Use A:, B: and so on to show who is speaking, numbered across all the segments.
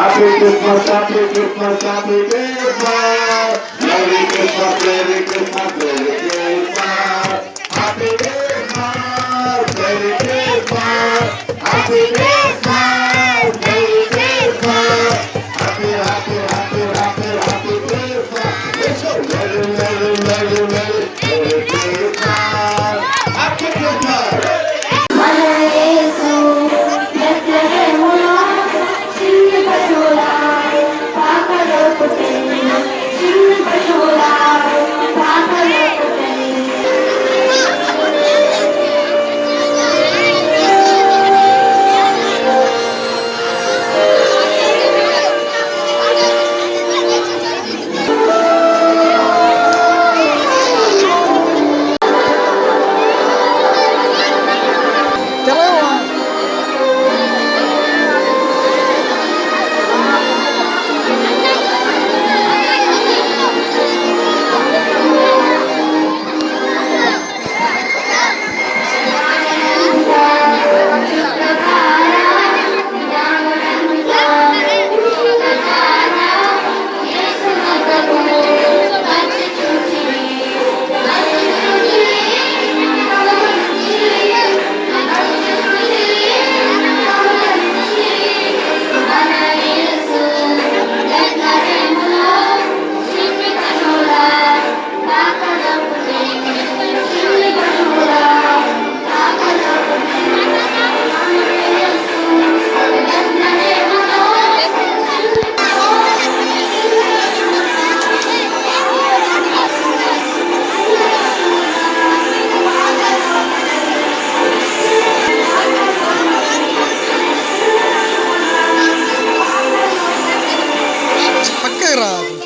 A: Happy Christmas, Happy Christmas, Happy Christmas. Merry Christmas, Merry Christmas, Merry Christmas. Happy Christmas, Merry Christmas. Happy Christmas,
B: செய்கிறார்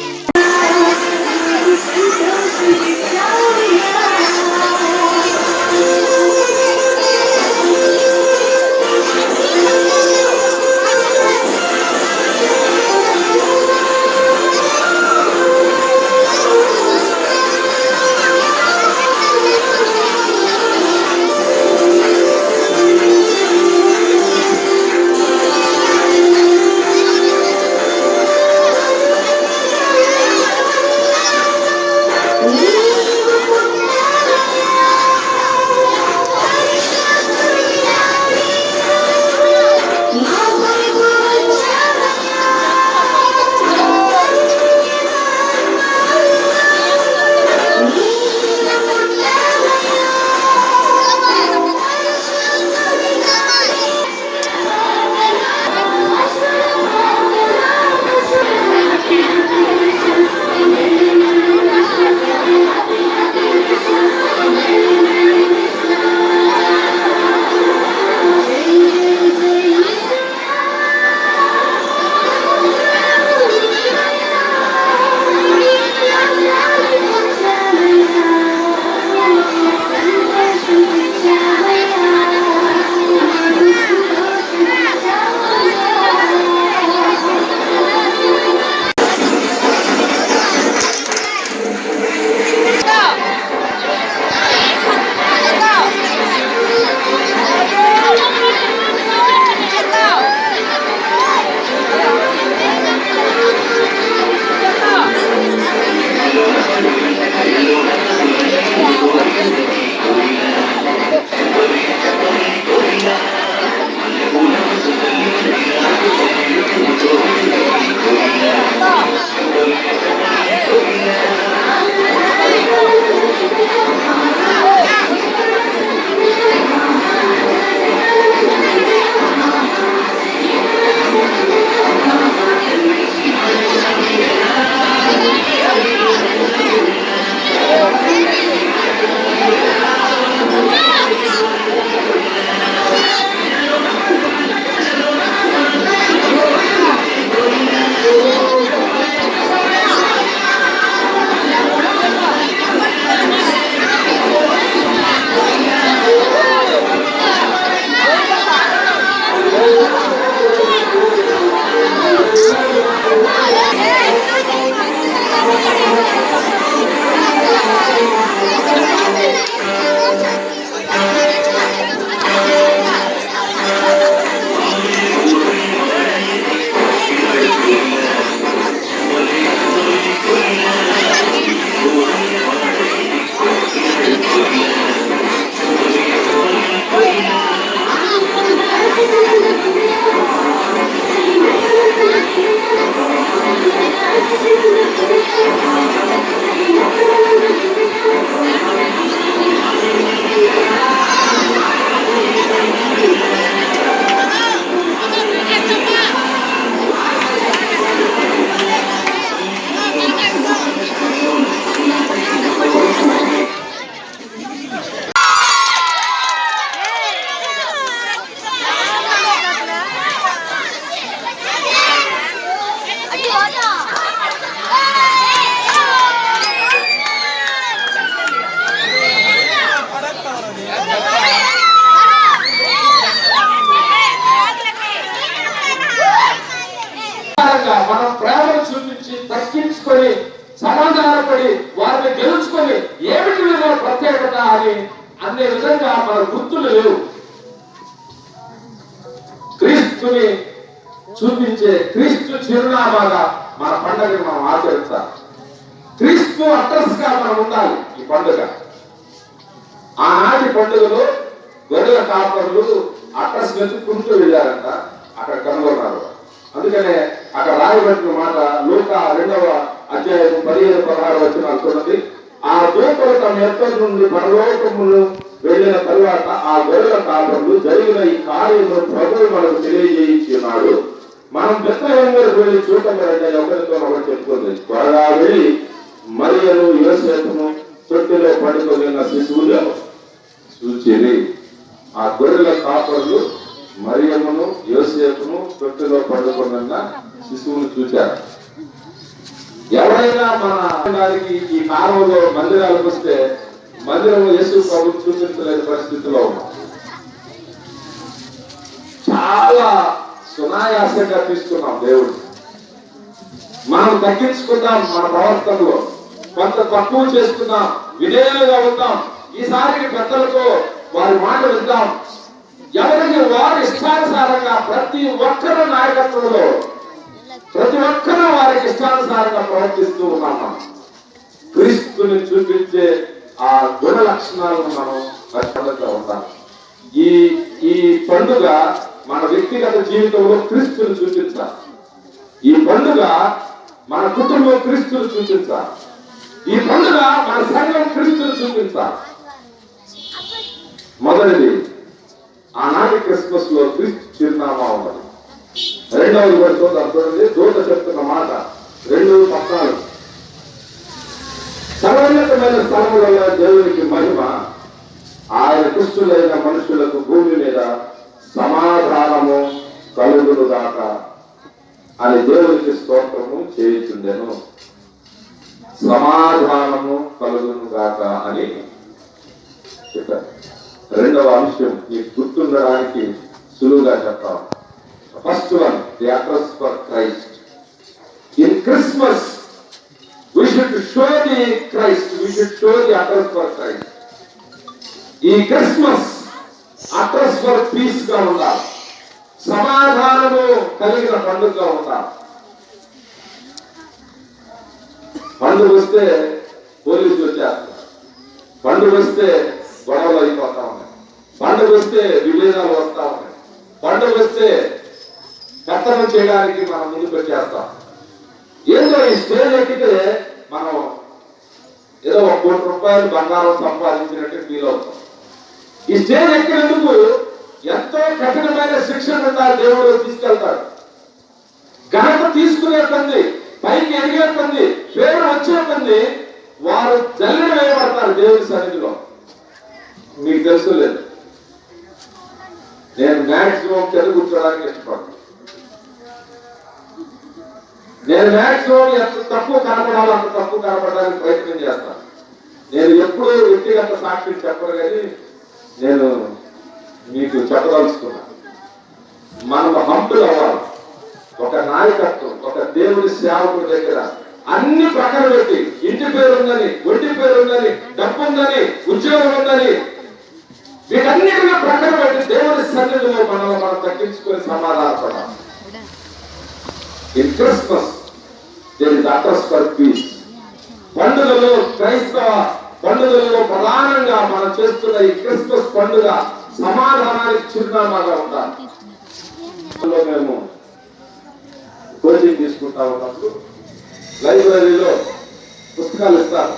B: ప్రత్యేకత అనే విధంగా మన గుర్తులు లేవు. క్రీస్తుని చూపించే క్రీస్తు చిరునామాగా మన పండుగ మనం ఆచరించాలి క్రీస్తు అడ్రస్గా మనం ఉండాలి ఈ పండుగ. ఆనాటి పండుగలో గొర్రెల కాపర్లు అడ్రస్ వెతుక్కుంటూ వెళ్ళారంట. అక్కడ కనుగొన్నారు. అందుకనే అక్కడ రాయబడిన మాట లోక రెండవ అధ్యాయం పదిహేను పదహారు వచ్చిన చూడండి ఆ దూతలు తమ ఎత్తడి నుండి పరలోకములు వెళ్ళిన తరువాత ఆ గొర్రెల కాపర్లు జరిగిన ఈ కార్యము ప్రభువు మనకు తెలియజేయించున్నాడు. మనం బెత్తహేమర్ వెళ్ళి చూడమరంటే ఒకరితో ఒకటి చెప్పుకుంది త్వరగా వెళ్ళి మరియను యోసేపును తొట్టిలో పడుకున్న శిశువులు చూచిరి. ఆ గొర్రెల కాపర్లు మరియమును యోసేపును తొట్టిలో పడుకున్న శిశువును చూచారు. ఎవరైనా మన దానికి ఈ కాలంలో మందిరాలకు వస్తే మందిరం యేసు ప్రభు చూపించలేని పరిస్థితిలో చాలా సునాయాసంగా తీసుకున్నాం దేవుడు మనం తగ్గించుకుందాం మన ప్రవర్తనలో. కొంత తక్కువ చేసుకుందాం. విధేయులుగా ఉంటాం ఈసారి పెద్దలతో వారి మాట విద్దాం ఎవరికి వారి ఇష్టానుసారంగా ప్రతి ఒక్కరు నాయకత్వంలో ప్రతి ఒక్కరూ వారికి ఇష్టానుసారంగా ప్రవర్తిస్తూ ఉన్నాం. క్రీస్తుని చూపించే ఆ గుణ లక్షణాలను మనం ఖచ్చితంగా ఉంటాం. ఈ ఈ పండుగ మన వ్యక్తిగత జీవితంలో క్రీస్తుని చూపించాలి. ఈ పండుగ మన కుటుంబం క్రీస్తుని చూపించాలి. ఈ పండుగ మన సంఘం క్రీస్తుని చూపించాలి. మొదటిది ఆనాటి క్రిస్మస్లో క్రీస్తు చిరునామా ఉన్నది రెండవది కూడా అర్థమైంది చూడండి దూత చెప్తున్న మాట రెండు పద్నాలుగు సర్వోన్నతమైన స్థలములలో దేవునికి మహిమ ఆయన కృష్ణులైన మనుషులకు భూమి మీద సమాధానము కలుగును గాక అని దేవునికి స్తోత్రము చేయుచుండెను. సమాధానము కలుగును గాక అని చెప్పారు. రెండవ అంశం ఈ గుర్తుండడానికి సులువుగా చెప్తాం first one the address for Christ in Christmas we should show the Christ, we should show the address for Christ. ఈ క్రిస్మస్ అడ్రస్ ఫర్ పీస్గా ఉండాలి. సమాధానము కలిగిన పండుగగా ఉండాలి. పండుగ వస్తే పోలీసులు వచ్చేస్తారు. పండుగ వస్తే గొడవలు అయిపోతా ఉన్నాయి. పండుగ వస్తే విభేదాలు వస్తా ఉన్నాయి. పండుగ వస్తే కర్తవ్యం చేయడానికి మనం ముందుకు వచ్చేస్తాం. ఏదో ఈ స్టేజ్ ఎక్కితే మనం ఏదో ఒక కోటి రూపాయలు బంగారం సంపాదించినట్టు ఫీల్ అవుతాం. ఈ స్టేజ్ ఎక్కినందుకు ఎంతో కఠినమైన శిక్షణ దేవుడు తీసుకెళ్తాడు. ఘనత తీసుకునే పంది పైకి ఎదిగే పంది పేరు వచ్చే పంది వారు జల్లిన వేయబడతారు దేవుడి సన్నిధిలో. మీకు తెలుసు లేదు. నేను మ్యాక్సిమం తెలుగు కూర్చోడానికి ఇష్టపడతాను నేను మ్యాక్సిమం ఎంత తక్కువ కనపడాలో అంత తక్కువ కనపడడానికి ప్రయత్నం చేస్తాను. నేను ఎప్పుడూ వ్యక్తిగత సాక్షి చెప్పను కానీ నేను మీకు చెప్పదలుచుకున్నా. మనం హంపులు అవ్వాలి. ఒక నాయకత్వం ఒక దేవుడి సేవకుడి దగ్గర అన్ని ప్రక్కన పెట్టి ఇంటి పేరు ఉందని ఒంటి పేరు ఉందని డబ్బు ఉందని ఉద్యోగం ఉందని వీటన్నిటిని ప్రక్కన పెట్టి దేవుడి సన్నిధిలో మనం మనం తగ్గించుకొని సమాధానపడాలి. In Christmas there is address for peace పండుగలు క్రైస్తవ పండుగలలో ప్రధానంగా మనం చేస్తున్న ఈ క్రిస్మస్ పండుగ సమాధానానికి చిరునామాగా ఉండాలి. మేము కోచింగ్ తీసుకుంటా ఉన్నప్పుడు లైబ్రరీలో పుస్తకాలు ఇస్తారు.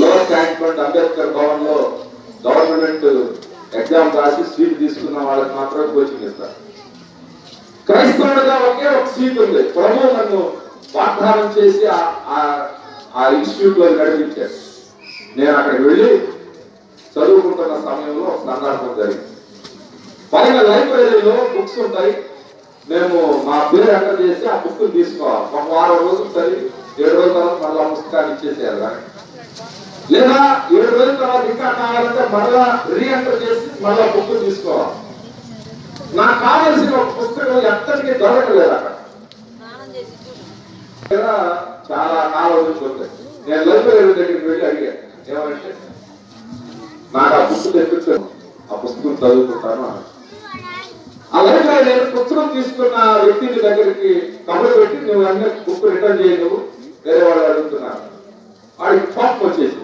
B: లోవర్ ట్యాంక్ అంబేద్కర్ భవన్లో గవర్నమెంట్ ఎగ్జామ్ రాసి సీట్ తీసుకున్న వాళ్ళకి మాత్రం కోచింగ్ ఇస్తారు. క్రైస్తవుడిగా ఒకే ఒక సీట్ ఉంది. ప్రభు నన్ను వాగ్దానం చేసి ఆ- ఆ- ఇన్స్టిట్యూట్లో నడిపించాడు నేను అక్కడికి వెళ్ళి చదువుకుంటున్న సమయంలో ఒక సందర్భం జరిగింది. పైన లైబ్రరీలో బుక్స్ ఉంటాయి. మేము మా పేరు ఎంటర్ చేసి ఆ బుక్ తీసుకోవాలి. ఒక వారం రోజులు చదివి ఏడు రోజుల తర్వాత మళ్ళా పుస్తకాన్ని ఇచ్చేసేయాలి లేదా ఏడు రోజుల తర్వాత ఇంకా కావాలంటే మళ్ళా రీ ఎంటర్ చేసి మళ్ళా బుక్ తీసుకోవాలి. నాకు కావలసిన పుస్తకం ఎక్కడికి దొరకలేదు అక్కడ. చాలా కాలం ఉంటాయి నేను లైబ్రరీ దగ్గరికి వెళ్ళి అడిగాను ఏమంటే నాకు ఆ పుస్తకం తెప్పించాను ఆ పుస్తకం చదువుకుంటాను లైబ్రరీ నేను పుస్తకం తీసుకున్న వ్యక్తి దగ్గరికి కబురు పెట్టి నువ్వు అన్ని బుక్ రిటర్న్ చేయలేవు వేరే వాళ్ళు అడుగుతున్నారు. వాడికి కోపం వచ్చేసి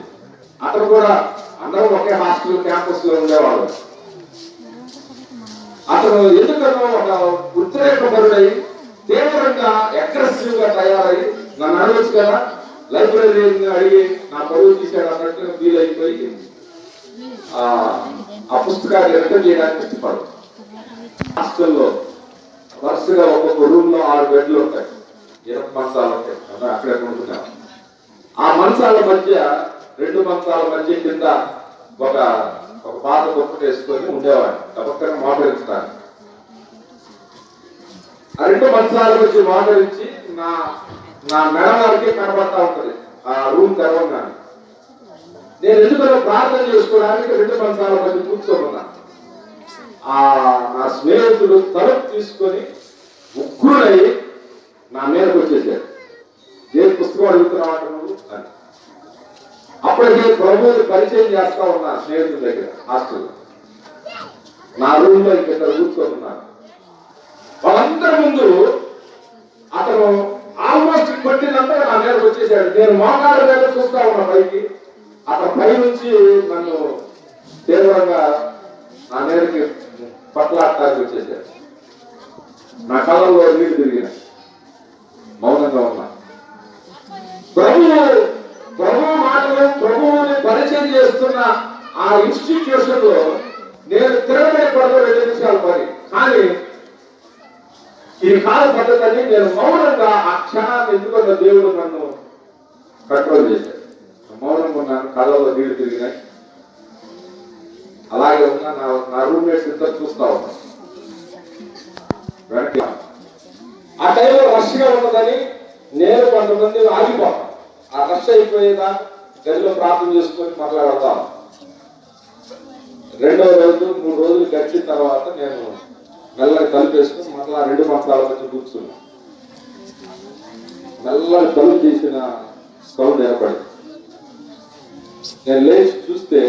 B: అతను కూడా అందరూ ఒకే హాస్టల్ క్యాంపస్లో ఉండేవాళ్ళు. అతను ఎందుకనో ఒక ఉద్రేకపరుడై తీవ్రంగా అగ్రెసివ్గా తయారై నన్ను అడగచ్చు కదా? లైబ్రరీ అడిగి నా పరువు తీశాడు అన్నట్టు ఫీల్ అయిపోయి ఆ పుస్తకాన్ని రిటర్న్ చేయడానికి ఇష్టపడు హాస్టల్లో వరుసగా ఒక్కొక్క రూమ్లో ఆరు బెడ్లు ఉంటాయి. ఇరవై మంచాలు ఉంటాయి. అక్కడే ఉంటున్నాం ఆ మంచాల మధ్య రెండు మంచాల మధ్య కింద ఒక ఒక పాత దుప్పటి వేసుకొని ఉండేవాడిని. తప్పకుండా మోటరించుతాను ఆ రెండు మంచాల వచ్చి మోటరించి నా నా మెడ వరకే కనబడతా ఉంటది. ఆ రూమ్ తెరవగానే. నేను ఎందుకన్నా ప్రార్థన చేసుకోవడానికి రెండు మంచాల మధ్య కూర్చోమన్నా. ఆ నా స్నేహితుడు తలుపు తీసుకొని ఉగ్రుడై నా మీదకి వచ్చేసాడు. దేని పుస్తకం అడుగుతున్నావు అప్పటికే ప్రభువుని పరిచయం చేస్తా ఉన్నా స్నేహితుల దగ్గర హాస్టల్. నా రూమ్లో ఇక్కడ కూర్చోనున్నాను వాళ్ళందరి ముందు అతను ఆల్మోస్ట్ కొట్టినంతగా నా మీద వచ్చేసాడు. నేను మోకాళ్ళ దగ్గర చూస్తా ఉన్నా పైకి. అతను పై నుంచి నన్ను తీవ్రంగా నా మీదకి పట్లాడటానికి వచ్చేసాడు. నా కళ్ళల్లో నీళ్ళు తిరిగిన మౌనంగా ఉన్నా. ప్రభువు ప్రభు మాటలు ప్రభువుని పరిచయం చేస్తున్న ఆ ఇన్స్టిట్యూషన్లో నేను తిరగబడి పడదు రెండు నిమిషాలు పని కానీ ఈ కాల పద్ధతి నేను మౌనంగా ఆ క్షణాన్ని ఎందుకున్న దేవుడు నన్ను కంట్రోల్ చేశాడు. మౌనంగా ఉన్నాను కళ్ళలో నీళ్ళు తిరిగినాయి. అలాగే ఉన్న నా నా రూమ్మేట్స్ ఇద్దరు చూస్తా ఉన్నా. ఆ టైంలో రష్గా ఉన్నదని నేను కొంతమంది ఆగిపోతాను ఆ రష్ అయిపోయేదా? గదిలో ప్రార్థన చేసుకొని మాట్లాడతాం. రెండో రోజు మూడు రోజులు గడిచిన తర్వాత నేను మెల్లగా తలుపేసుకుని మళ్ళా రెండు మంత్రాల మధ్య కూర్చున్నా. మెల్లగా తలుపు తీసిన సౌండ్ ఏర్పడింది. నేను లేచి చూస్తే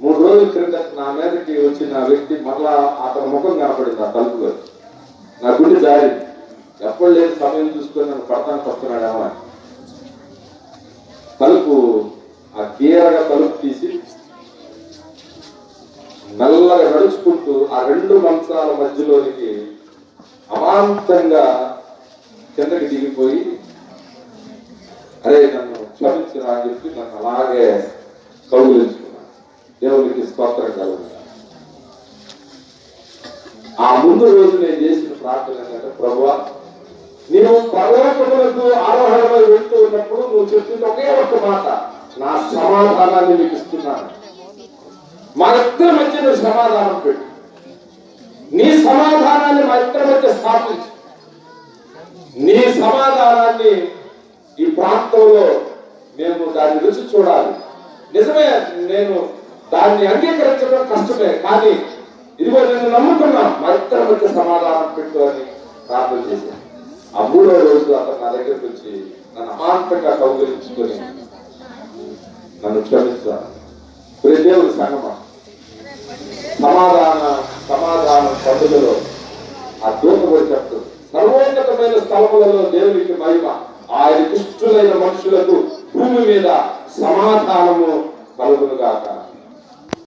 B: మూడు రోజుల క్రింద నా మీదకి వచ్చిన వ్యక్తి మరలా అతని ముఖం కనపడింది ఆ తలుపులో. నా గుండె జారింది. ఎప్పుడు లేని సమయం చూసుకొని నన్ను పడతానికి వస్తున్నాడేమో అని. తలుపు ఆ గీరగా తలుపు తీసి మెల్లగా నడుచుకుంటూ ఆ రెండు మంచాల మధ్యలోనికి అమాంతంగా కిందకి దిగిపోయి అరే నన్ను క్షమించిన అని చెప్పి నన్ను అలాగే కౌగులించుకున్నాను దేవునికి స్తోత్రం కలుగుతాను ఆ ముందు రోజు నేను చేసిన ప్రార్థన ఏంటంటే ప్రభువా నీవు పర్వతములకు ఆరోహణమై వెళ్తూ ఉన్నప్పుడు నువ్వు చెప్పింది ఒకే ఒక మాట. నా సమాధానాన్ని నీకు ఇస్తున్నాను. మా ఇద్దరి మధ్య నువ్వు సమాధానం పెట్టు. నీ సమాధానాన్ని మా ఇద్దరి మధ్య స్థాపించు. నీ సమాధానాన్ని ఈ ప్రాంతంలో మేము దాన్ని రుచి చూడాలి. నిజమే నేను దాన్ని అంగీకరించడం కష్టమే కానీ ఇదిగో నేను నమ్ముకున్నా మా ఇద్దరి మధ్య సమాధానం పెట్టు అని ప్రార్థన చేశాను. ఆ మూడో రోజు అతను నా దగ్గరికి వచ్చి నన్ను అమాంతంగా కౌగలించుకొని నన్ను క్షమిస్తాను. ప్రియ దేవుడి సంగమా. సమాధాన సమాధానం పండుగలో ఆ దూత కూడా చెప్తుంది సర్వోన్నతమైన స్థలములలో దేవునికి మహిమ. ఆయన దుష్టులైన మనుషులకు భూమి మీద సమాధానము కలుగునుగాక.